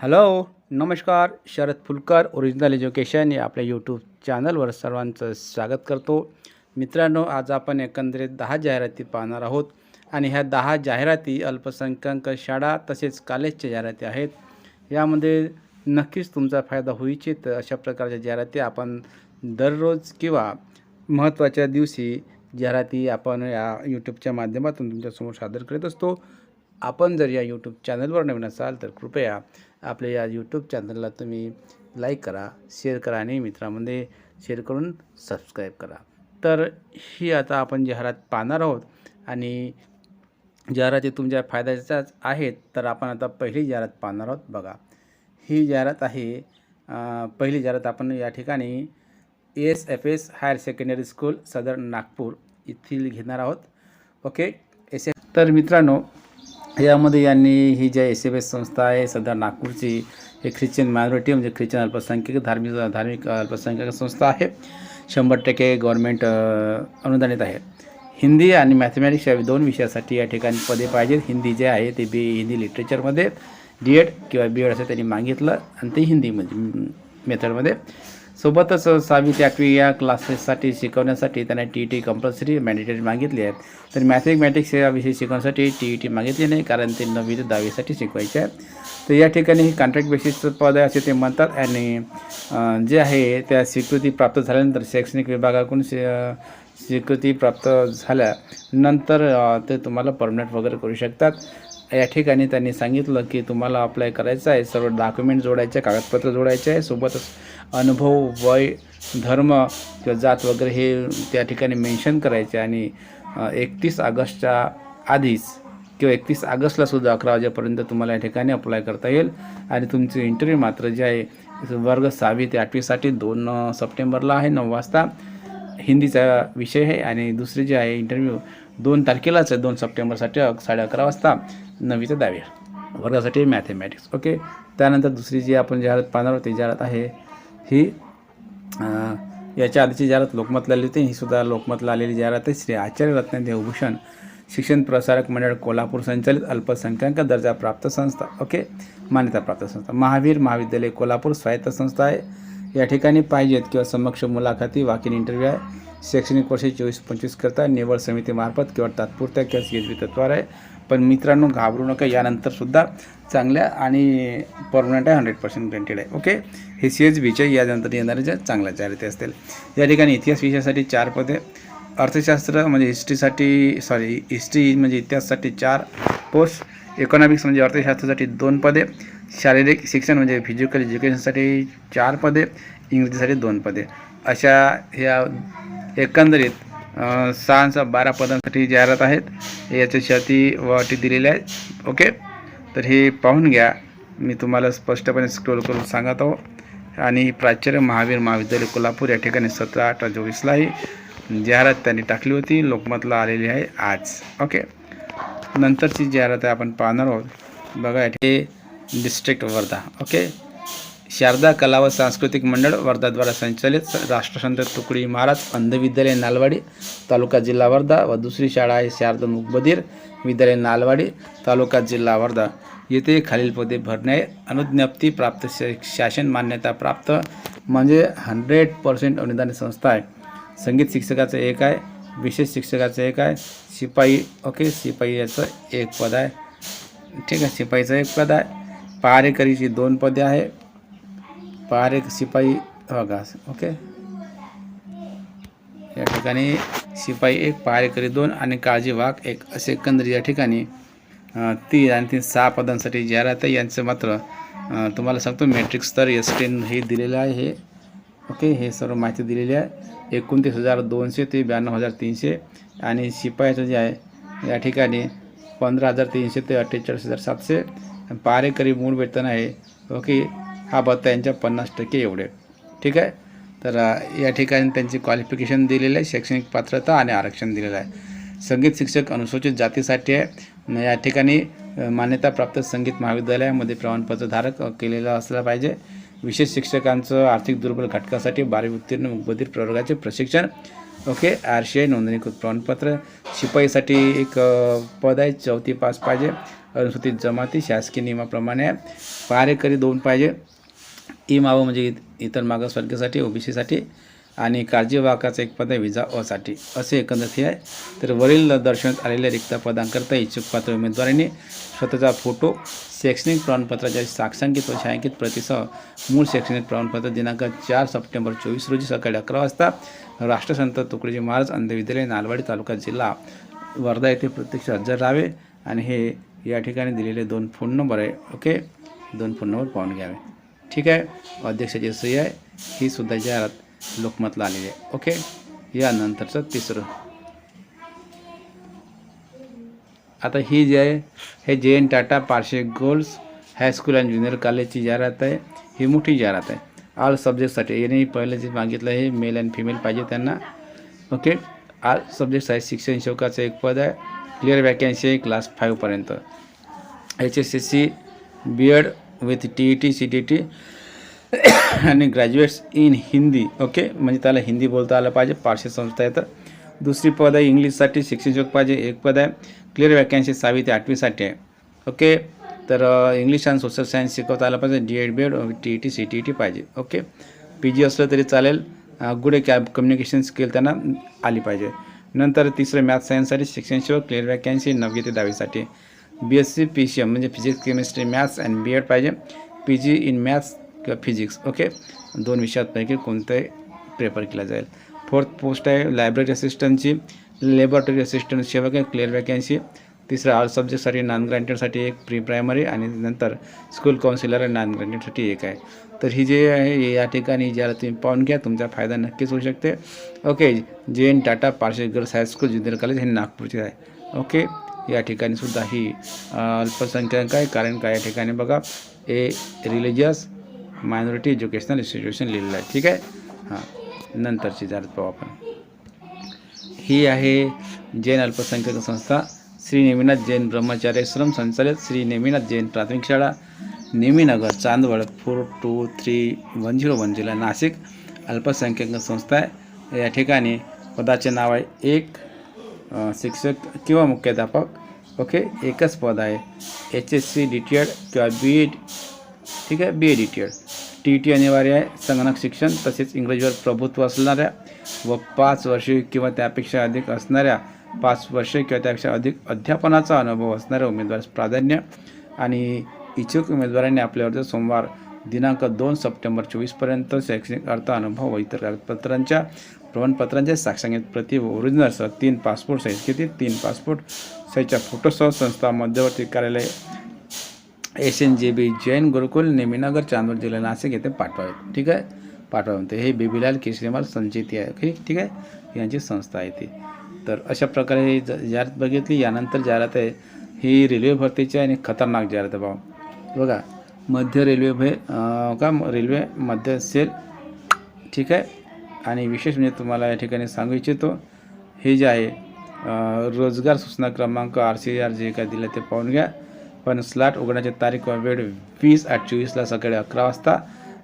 Hello नमस्कार Sharad Phulkar original education या आपल्या यूट्यूब चॅनलवर सर्वांचं स्वागत करतो. मित्रांनो आज आपण एकंदरीत दहा जाहिराती पाहणार आहोत आणि ह्या दहा जाहिराती अल्पसंख्याक शाळा तसेच कॉलेजच्या जाहिराती आहेत. यामध्ये नक्कीच तुमचा फायदा होईचे तर अशा प्रकारच्या जाहिराती आपण दररोज किंवा महत्त्वाच्या दिवशी जाहिराती आपण या यूट्यूबच्या माध्यमातून तुमच्यासमोर सादर करीत असतो. आपण जर या यूट्यूब चॅनलवर नवीन असाल तर कृपया आपल्या या यूट्यूब चॅनलला तुम्ही लाईक करा शेअर करा आणि मित्रामध्ये शेअर करून सबस्क्राईब करा. तर ही आता आपण जाहिरात पाहणार आहोत आणि जाहिराती तुमच्या फायद्याच्याच आहेत तर आपण आता पहिली जाहिरात पाहणार आहोत बघा. ही जाहिरात आहे पहिली जाहिरात आपण या ठिकाणी S F S higher secondary school सदर नागपूर येथील घेणार आहोत. ओके एस एफ तर मित्रांनो यामध्ये यांनी ही ज्या एस एफ एस संस्था आहे सध्या नागपूरची हे ख्रिश्चन मायनॉरिटी म्हणजे ख्रिश्चन अल्पसंख्याक धार्मिक धार्मिक अल्पसंख्याक संस्था आहे. शंभर टक्के गव्हर्मेंट अनुदानित आहे. हिंदी आणि मॅथमॅटिक्स या दोन विषयासाठी या ठिकाणी पदे पाहिजेत. हिंदी जे आहे ते बी हिंदी लिटरेचरमध्ये डी एड किंवा बी एड असं त्यांनी मागितलं आणि ते हिंदीमध्ये म्हणजे, मेथडमध्ये सोबतच सहावी ते आठवी या क्लासेससाठी शिकवण्यासाठी त्यांना T E T compulsory mandatory मागितली आहे तर मॅथमॅटिक्स या विषय शिकवण्यासाठी टी ई टी मागितली नाही कारण ते नववी ते दहावीसाठी शिकवायचे आहेत. तर या ठिकाणी कॉन्ट्रॅक्ट बेसिसचं पद आहे असे ते म्हणतात आणि जे आहे त्या स्वीकृती प्राप्त झाल्यानंतर शैक्षणिक विभागाकडून शि स्वीकृती प्राप्त झाल्यानंतर ते तुम्हाला परमनंट वगैरे करू शकतात. या ठिकाणी त्यांनी सांगितलं की तुम्हाला अप्लाय करायचं आहे सर्व डॉक्युमेंट जोडायचे कागदपत्र जोडायचे आहे. सोबतच अनुभव वय धर्म किंवा जात वगैरे हे त्या ठिकाणी मेन्शन करायचे. आणि एकतीस ऑगस्टच्या आधीच किंवा एकतीस ऑगस्टला सुद्धा अकरा वाजेपर्यंत तुम्हाला या ठिकाणी अप्लाय करता येईल. आणि तुमचे इंटरव्ह्यू मात्र जे आहे वर्ग सहावी ते आठवीसाठी दोन सप्टेंबरला आहे नऊ वाजता. हिंदीचा विषय आहे आणि दुसरे जे आहे इंटरव्ह्यू दोन तारखेलाच आहे दोन सप्टेंबरसाठी साडे अकरा वाजता. नववी ते दहावी वर्गासाठी मॅथेमॅटिक्स ओके त्यानंतर दुसरी जी आपण जाहिरात पाहणार आहोत ती जाहिरात आहे ही याच्या आधीची जाहिरात लोकमतला आली होती. ही सुद्धा लोकमतला आलेली जाहिरात आहे. श्री आचार्य रत्न देवभूषण शिक्षण प्रसारक मंडळ कोल्हापूर संचालित अल्पसंख्याक दर्जा प्राप्त संस्था. ओके? मान्यता प्राप्त संस्था. महावीर महाविद्यालय कोल्हापूर स्वायत्त संस्था आहे. या ठिकाणी पाहिजेत किंवा समक्ष मुलाखती वाकिन इंटरव्ह्यू आहे. शैक्षणिक वर्ष चोवीस पंचवीस करता निवड समितीमार्फत किंवा तात्पुरत्या किंवा सी एच बी तत्वावर आहे. पण मित्रांनो घाबरू नका. यानंतरसुद्धा चांगल्या आणि परमनंट आहे हंड्रेड पर्सेंट ग्रँटेड आहे. ओके हे सी एच बीच्या यानंतर येणाऱ्या ज्या चांगल्या जाहिराती असतील. या ठिकाणी इतिहास विषयासाठी चार पदे अर्थशास्त्र म्हणजे हिस्ट्रीसाठी सॉरी हिस्ट्री म्हणजे इतिहासासाठी चार पोस्ट इकॉनॉमिक्स म्हणजे अर्थशास्त्रासाठी दोन पदे शारीरिक शिक्षण म्हणजे फिजिकल एज्युकेशनसाठी चार पदे इंग्रजीसाठी दोन पदे. अशा ह्या एकंदरीत सहा सहा बारा पदांसाठी जाहिरात आहेत. याच्या शर्ती व अटी दिलेल्या आहेत. ओके तर हे पाहून घ्या. मी तुम्हाला स्पष्टपणे स्क्रोल करून सांगत आहो. आणि प्राचार्य महावीर महाविद्यालय कोल्हापूर या ठिकाणी सतरा अठरा चोवीसला ही जाहिरात त्यांनी टाकली होती. लोकमतला आलेली आहे आज. ओके नंतरची जाहिरात आहे आपण पाहणार आहोत. बघा हे डिस्ट्रिक्ट वर्धा. ओके शारदा कला व सांस्कृतिक मंडळ वर्धाद्वारा संचालित राष्ट्रसंत तुकडी महाराज अंधविद्यालय नालवाडी तालुका जिल्हा वर्धा व दुसरी शाळा आहे शारदा मुकबधीर विद्यालय नालवाडी तालुका जिल्हा वर्धा. येथे खालील पदे भरणे अनुज्ञप्ती प्राप्त शासन मान्यता प्राप्त म्हणजे हंड्रेड पर्सेंट अनुदान संस्था आहे. संगीत शिक्षकाचं एक आहे विशेष शिक्षकाचं एक आहे शिपाई ओके शिपाई याचं एक पद आहे. ठीक आहे शिपाईचं एक पद आहे. पहारेकरीची दोन पदे आहे. पहारे शिपाई बघा ओके? या ठिकाणी शिपाई एक पारेकरी दोन आणि काळजी वाघ एक. असे एकंदर या ठिकाणी तीन आणि तीन सहा पदांसाठी जाहिरात आहे यांचं मात्र तुम्हाला सांगतो मेट्रिक स्तर एस टेन हे दिलेलं आहे हे. ओके हे सर्व माहिती दिलेली आहे. एकोणतीस हजार दोनशे ते ब्याण्णव हजार तीनशे. आणि शिपायाचं जे आहे या ठिकाणी पंधरा हजार तीनशे ते अठ्ठेचाळीस हजार सातशे. पारेकरी मूळ वेतन आहे. ओके हा भत्ता यांच्या पन्नास टक्के एवढे. ठीक आहे? तर या ठिकाणी त्यांची क्वालिफिकेशन दिलेलं आहे शैक्षणिक पात्रता आणि आरक्षण दिलेलं आहे. संगीत शिक्षक अनुसूचित जातीसाठी आहे. या ठिकाणी मान्यताप्राप्त संगीत महाविद्यालयामध्ये प्रमाणपत्र धारक अ, केलेलं असलं पाहिजे. विशेष शिक्षकांचं आर्थिक दुर्बल घटकासाठी बारावी उत्तीर्ण बधीर प्रवर्गाचे प्रशिक्षण. ओके? आर सी आय नोंदणीकृत प्रमाणपत्र. शिपाईसाठी एक पद आहे चौथी पास पाहिजे. अनुसूचित जमाती शासकीय नियमाप्रमाणे पारेकरी दोन पाहिजे. ई माव म्हणजे इत- इतर मागासवर्गीसाठी ओबीसीसाठी आणि काळजीवाहकाचं एक पद आहे विजा असाठी असे एकंदरीत हे आहे. तर वरील दर्शवण्यात आलेल्या रिक्त पदांकरता इच्छुक पात्र उमेदवारांनी स्वतःचा फोटो शैक्षणिक प्रमाणपत्राच्या साक्षांकित व छायांकित प्रतीसह मूळ शैक्षणिक प्रमाणपत्र दिनांक चार सप्टेंबर चोवीस रोजी सकाळी अकरा वाजता राष्ट्रसंत तुकडोजी महाराज अंधविद्यालय नालवाडी तालुका जिल्हा वर्धा येथे प्रत्यक्ष हजर राहावे आणि हे या ठिकाणी दिलेले दोन फोन नंबर आहे. ओके दोन फोन नंबर पाहून घ्यावे. ठीक आहे? अध्यक्षाची सही आहे. ही सुद्धा जाहिरात लोकमतला आलेली आहे. ओके? यानंतरचं तिसरं. आता ही जी आहे हे जे N Tata Parsi girls high school and junior कॉलेजची जाहिरात आहे. ही मोठी जाहिरात आहे. ऑल सब्जेक्टसाठी याने पहिलं जे मागितलं आहे मेल अँड फिमेल पाहिजे त्यांना. ओके? ऑल सब्जेक्ट्स आहे शिक्षण शोकाचं एक पद आहे. क्लिअर वॅकन्सी आहे. Class फाईव्हपर्यंत H S S C B Ed with T E T C T T आणि ग्रॅज्युएट्स इन हिंदी ओके म्हणजे त्याला हिंदी बोलता आलं पाहिजे पारशी संस्था आहे तर. दुसरी पद आहे इंग्लिशसाठी शिक्षण शोक पाहिजे एक पद आहे. क्लिअर वॅकन्सी सहावी ते आठवीसाठी आहे ओके तर इंग्लिश आणि सोशल सायन्स शिकवता आलं पाहिजे D Ed B Ed T E T C T E T पाहिजे ओके पी जी असलं तरी चालेल गुड कॅब कम्युनिकेशन स्किल त्यांना आली पाहिजे. नंतर तिसरं मॅथ सायन्ससाठी शिक्षण शिव क्लिअर वॅकॅन्सी नववी ते दहावीसाठी. B S C P C M म्हणजे physics chemistry maths and B Ed पाहिजे. पी जी इन मॅथ्स किंवा फिजिक्स ओके दोन विषयांपैकी कोणतंही प्रेफर केला जाईल. फोर्थ पोस्ट आहे लायब्ररी असिस्टंटची लेबॉरेटरी असिस्टंट सेवक आहे क्लिअर वॅकन्सी तिसरं ऑल सब्जेक्टसाठी नॉन ग्रँटेडसाठी एक प्री प्रायमरी आणि नंतर स्कूल काउन्सिलर नॉन ग्रँटेडसाठी एक आहे. तर ही जे आहे हे या ठिकाणी ज्याला तुम्ही पाहून घ्या तुमचा फायदा नक्कीच होऊ शकते. Okay J N Tata Parsi girls high school junior college हे नागपूरचे आहे. ओके या ठिकाणी सुद्धा ही अल्पसंख्याक आहे. कारण का? या ठिकाणी बघा A religious minority educational institution लिहिलेलं आहे. ठीक आहे? हां. नंतरची जात पाहू आपण. ही आहे जैन अल्पसंख्याक संस्था. श्री नेमिनाथ जैन ब्रह्मचार्य श्रम संचालित श्री नेमिनाथ जैन प्राथमिक शाळा. Neminagar Chandwad four two three one zero one जिल्हा नाशिक. अल्पसंख्याक संस्था आहे. या ठिकाणी पदाचे नाव आहे एक शिक्षक किंवा मुख्याध्यापक ओके एकच पद आहे. H S C D T Ed किंवा बी एड ठीक आहे? B A D T Ed T T अनिवार्य आहे. संगणक शिक्षण तसेच इंग्रजीवर प्रभुत्व असणाऱ्या व पाच वर्षे किंवा त्यापेक्षा अधिक असणाऱ्या पाच वर्षे किंवा त्यापेक्षा अधिक अध्यापनाचा अनुभव असणाऱ्या उमेदवारास प्राधान्य आणि इच्छुक उमेदवारांनी आपल्यावरचा सोमवार दिनांक दोन सप्टेंबर चोवीसपर्यंत शैक्षणिक अर्थ अनुभव व इतर कागदपत्रांच्या प्रमाणपत्रांच्या साक्षांकित प्रति व ओरिजिनलसह तीन पासपोर्ट साईज किती? तीन पासपोर्ट साईजच्या फोटोसह संस्था मध्यवर्ती कार्यालय एस एन जे बी जैन गुरुकुल नेमीनगर चांदूर जिल्हा नाशिक येथे पाठवावेत ठीक आहे? पाठवावे. हे बेबीलाल केशरीमाल संचिती आहे की ठीक आहे? यांची संस्था आहे ती. तर अशा प्रकारे ही जाहिरात बघितली. यानंतर जाहिरात आहे ही रेल्वे भरतीची आहे आणि खतरनाक जाहिरात आहे भाऊ. बघा मध्य रेल्वे भे का? रेल्वे मध्य सेल ठीक आहे? आणि विशेष म्हणजे तुम्हाला या ठिकाणी सांगू इच्छितो हे जे आहे रोजगार सूचना क्रमांक आर सी आर जे काय दिलं ते पाहून घ्या. पण स्लॅट उघडण्याची तारीख व वेळ वीस आठ चोवीसला सकाळी अकरा वाजता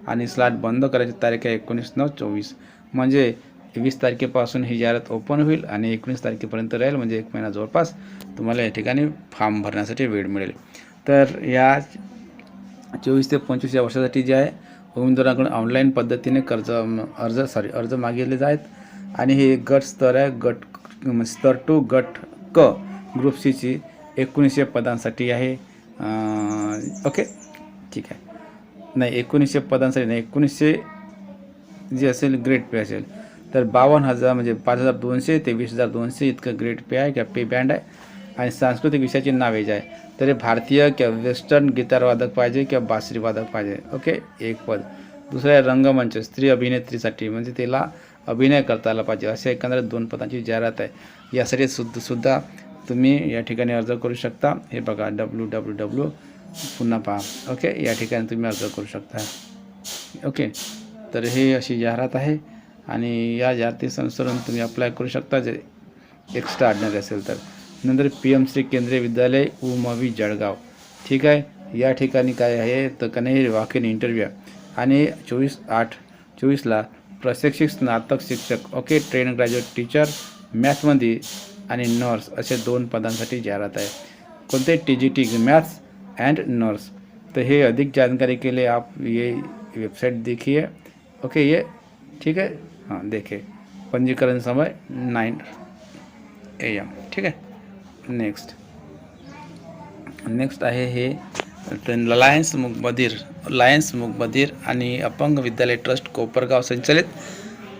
आणि स्लॅट बंद करायची तारीख आहे एकोणीस नऊ चोवीस. म्हणजे वीस तारखेपासून ही जाहिरात ओपन होईल आणि एकोणीस तारखेपर्यंत राहील म्हणजे एक महिना जवळपास तुम्हाला या ठिकाणी फॉर्म भरण्यासाठी वेळ मिळेल. तर या चोवीस ते पंचवीस या वर्षासाठी जे आहे उमेदवाराकडून ऑनलाईन पद्धतीने कर्ज अर्ज सॉरी अर्ज मागितले आहेत आणि हे गट स्तर आहे गट म्हणजे स्तर टू गट क ग्रुप सीची एकोणीसशे पदांसाठी आहे. ओके ठीक आहे. नाही एकोणीसशे पदांसाठी नाही एकोणीसशे जे असेल ग्रेड पे असेल. तर बावन्न हजार म्हणजे पाच हजार दोनशे ते वीस हजार दोनशे इतकं ग्रेड पे आहे किंवा पे बँड आहे. आणि सांस्कृतिक विषयाची नावे जे आहे. तरी भारतीय किंवा वेस्टर्न गिटारवादक पाहिजे किंवा बासरीवादक पाहिजे. ओके? एक पद. दुसरं आहे रंगमंच. स्त्री अभिनेत्रीसाठी. म्हणजे तिला अभिनय करता आला पाहिजे. असे एकंदरीत दोन पदांची जाहिरात आहे. यासाठी सुद्धा सुद्धा तुम्ही या ठिकाणी अर्ज करू शकता. हे बघा डब्ल्यू डब्ल्यू डब्ल्यू. पुन्हा पहा. ओके? या ठिकाणी तुम्ही अर्ज करू शकता. ओके? तर हे अशी जाहिरात आहे. आणि या जाहिरातीस अनुसरून तुम्ही अप्लाय करू शकता. जे एक्स्ट्रा आडणार असेल तर. नंतर पी एम श्री केंद्रीय विद्यालय उमवी जळगाव. ठीक आहे? या ठिकाणी काय आहे? तर का नाही इंटरव्ह्यू आणि चोवीस आठ चोवीसला प्रशिक्षित स्नातक शिक्षक ओके ट्रेन ग्रॅज्युएट टीचर मॅथ्समध्ये आणि नर्स असे दोन पदांसाठी जाहिरात आहे. कोणते? T G T maths and nurse तो ये अधिक जानकारी के लिए आप ये वेबसाइट देखिए. ओके ये ठीक है हाँ देखिए पंजीकरण समय नाइन ए एम ठीक आहे? नेक्स्ट नेक्स्ट आहे हे लायन्स मुकबधीर लायन्स मुकबधीर आणि अपंग विद्यालय ट्रस्ट कोपरगाव संचालित.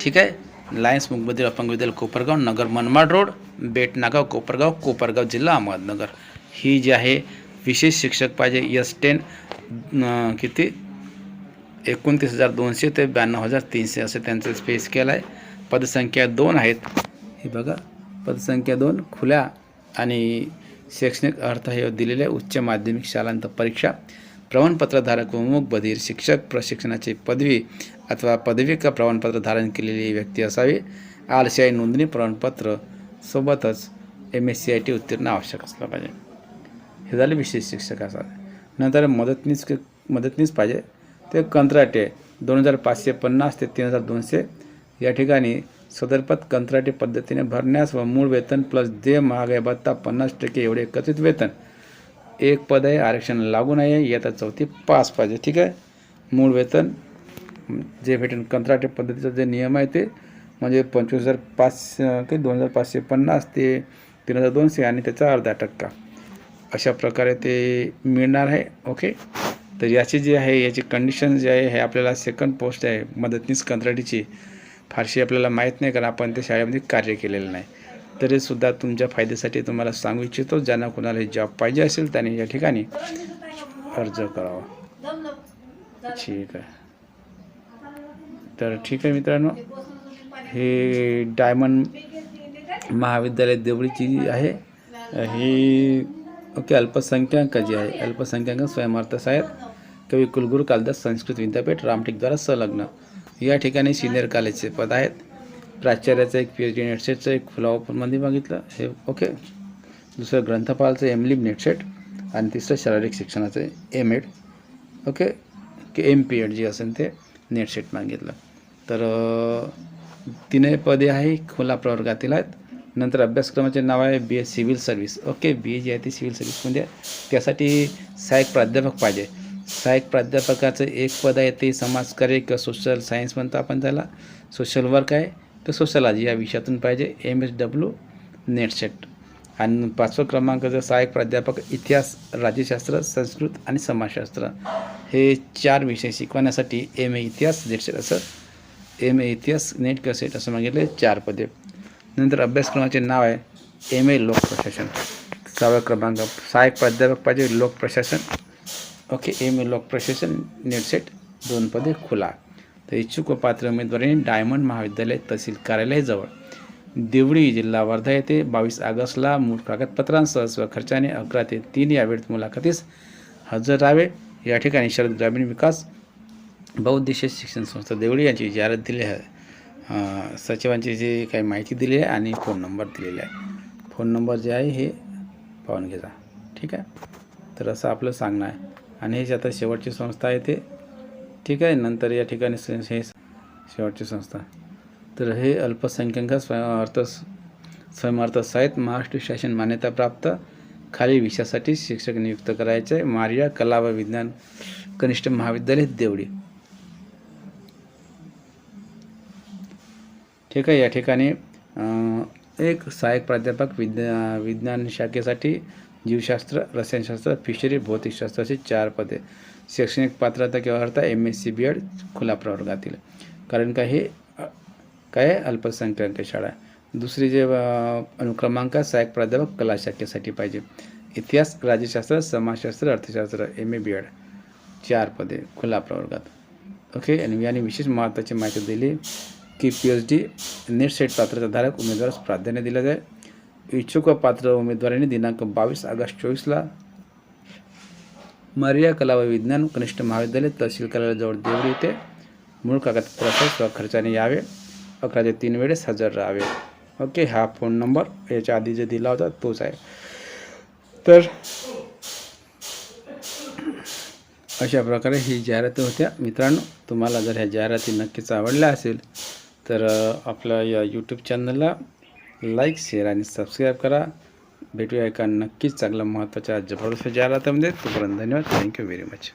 ठीक आहे? लायन्स मुकबधीर अपंग विद्यालय कोपरगाव नगर मनमाड रोड बेटनागाव कोपरगाव कोपरगाव जिल्हा अहमदनगर. ही जी आहे विशेष शिक्षक पाहिजे एस टेन किती? एकोणतीस हजार दोनशे ते ब्याण्णव हजार तीनशे असं त्यांचं स्पेस केलं आहे पदसंख्या दोन आहेत. हे बघा पदसंख्या दोन खुल्या आणि शैक्षणिक अर्थ हे दिलेले उच्च माध्यमिक शालांत परीक्षा प्रमाणपत्रधारक व मूक बधीर शिक्षक प्रशिक्षणाची पदवी अथवा पदवी का प्रमाणपत्र धारण केलेली व्यक्ती असावी आर सी आय नोंदणी प्रमाणपत्र सोबतच M S C I T उत्तीर्ण आवश्यक असलं पाहिजे. हे झाले विशेष शिक्षक असतात नंतर मदतनीस मदतनीस पाहिजे. ते कंत्राटे दोन हजार पाचशे पन्नास ते तीन हजार दोनशे या ठिकाणी सदरपद कंत्राटी पद्धतीने भरण्यास व मूळ वेतन प्लस देय महागाई भत्ता पन्नास टक्के एवढे एकत्रित वेतन. एक पद आहे आरक्षण लागू नाही आहे येता चौथी पास पाहिजे. ठीक आहे? मूळ वेतन जे भेटेन कंत्राटी पद्धतीचा जे नियम आहे ते म्हणजे पंचवीस हजार पाच काही दोन हजार पाचशे पन्नास ते तीन हजार दोनशे आणि त्याचा अर्धा टक्का. अशा प्रकारे ते मिळणार आहे ओके? तर याची जी आहे याची कंडिशन जी आहे हे आपल्याला सेकंड पोस्ट आहे मदतनीस कंत्राटीची. फारशी आपल्याला माहीत नाही कारण आपण त्या शाळेमध्ये कार्य केलेलं नाही. तरीसुद्धा तुमच्या फायद्यासाठी तुम्हाला सांगू इच्छितो ज्यांना कोणाला जॉब पाहिजे असेल त्याने या ठिकाणी अर्ज करावा. ठीक आहे. तर ठीक आहे मित्रांनो हे डायमंड महाविद्यालय देवळीची जी आहे ही ओके अल्पसंख्याक जी आहे अल्पसंख्याक स्वयंअर्थ साहेब कवी कुलगुरू कालिदास संस्कृत विद्यापीठ रामटेकद्वारा संलग्न. या ठिकाणी सिनियर कॉलेजचे पद आहेत. प्राचार्याचं एक पी एच डी नेटसेटचं एक खुला ओपनमध्ये मागितलं हे ओके दुसरं ग्रंथपालचं एम लिम नेटसेट आणि तिसरं शारीरिक शिक्षणाचं एम एड ओके की एम पी एड जी असेल ते नेटसेट मागितलं तर तिने पदे आहे खुला प्रवर्गातील आहेत. नंतर अभ्यासक्रमाचे नाव आहे B S civil service okay B A जी आहे ती सिव्हिल सर्व्हिसमध्ये आहे. त्यासाठी सहाय्यक प्राध्यापक पाहिजे. सहाय्यक प्राध्यापकाचं एक पद आहे ते समाजकार्य किंवा सोशल सायन्स म्हणतो आपण त्याला. सोशल वर्क आहे. तर सोशलॉजी या विषयातून पाहिजे. एम एस डब्ल्यू नेटसेट आणि पाचवा क्रमांकाचं सहाय्यक प्राध्यापक इतिहास राज्यशास्त्र संस्कृत आणि समाजशास्त्र. हे चार विषय शिकवण्यासाठी एम ए इतिहास नेटसेट असं. एम ए इतिहास नेट किंवा सेट असं मागितले चार पदे. नंतर अभ्यासक्रमाचे नाव आहे एम ए लोकप्रशासन. सहाव्या क्रमांक सहाय्यक प्राध्यापक पाहिजे लोकप्रशासन. ओके एम ए लोकप्रशासन नेटसेट दोन पदे खुला। तर इच्छुक व पात्र उमेदवारांनी डायमंड महाविद्यालय तहसील कार्यालयाजवळ देवळी जिल्हा वर्धा येथे बावीस ऑगस्टला मूळ कागदपत्रांसह स्वखर्चाने अकरा ते तीन या वेळेत मुलाखतीस हजर राहावे. या ठिकाणी शरद ग्रामीण विकास बहुउद्देशीय शिक्षण संस्था देवळी यांची जाहिरात दिली आहे. सचिवांची जी काही माहिती दिली आहे आणि फोन नंबर दिलेला आहे. फोन नंबर जे आहे हे पाहून घ्या. ठीक आहे? तर असं आपलं सांगणं आहे. आणि हे जे आता शेवटची संस्था आहे ते ठीक आहे नंतर या ठिकाणी हे शेवटची संस्था. तर हे अल्पसंख्याक स्वयंअर्थ स्वयंअर्थ साहित्य महाराष्ट्र शासन मान्यताप्राप्त खालील विषयासाठी शिक्षक नियुक्त करायचे मारिया कला व विज्ञान कनिष्ठ महाविद्यालय देवळी. ठीक आहे या ठिकाणी एक सहाय्यक प्राध्यापक विद्या विज्ञान शाखेसाठी जीवशास्त्र रसायनशास्त्र फिशरी भौतिकशास्त्राची चार पदे. शैक्षणिक पात्रता किंवा अर्थ M S C B Ed खुला प्रवर्गातील. कारण का हे काय अल्पसंख्याक शाळा. दुसरी जे अनुक्रमांक सहाय्यक प्राध्यापक कला शाखेसाठी पाहिजे. इतिहास राज्यशास्त्र समाजशास्त्र अर्थशास्त्र एम ए बी एड चार पदे खुला प्रवर्गात. ओके आणि याने विशेष महत्त्वाची माहिती दिली की P H D NET SET पात्रताधारक उमेदवारास प्राधान्य दिलं जाईल इच्छुक पात्र उमेदवारांनी दिनांक बावीस ऑगस्ट चोवीसला मरिया कला व विज्ञान कनिष्ठ महाविद्यालय तहसील कार्यालयाजवळ देवळी येथे मूळ कागदपत्रासह स्वखर्चाने यावे. अकरा ते तीन वेळेस हजर राहावे. ओके हा फोन नंबर. याच्या आधी जे दिला होता तोच आहे. तर अशा प्रकारे ही जाहिराती होत्या. मित्रांनो तुम्हाला जर ह्या जाहिराती नक्कीच आवडल्या असेल तर आपल्या या यूट्यूब चॅनलला लाईक शेअर आणि सबस्क्राईब करा. भेटूया एका नक्कीच चांगल्या महत्त्वाच्या जबरदस्त जाहिरातामध्ये तोपर्यंत धन्यवाद. Thank you very much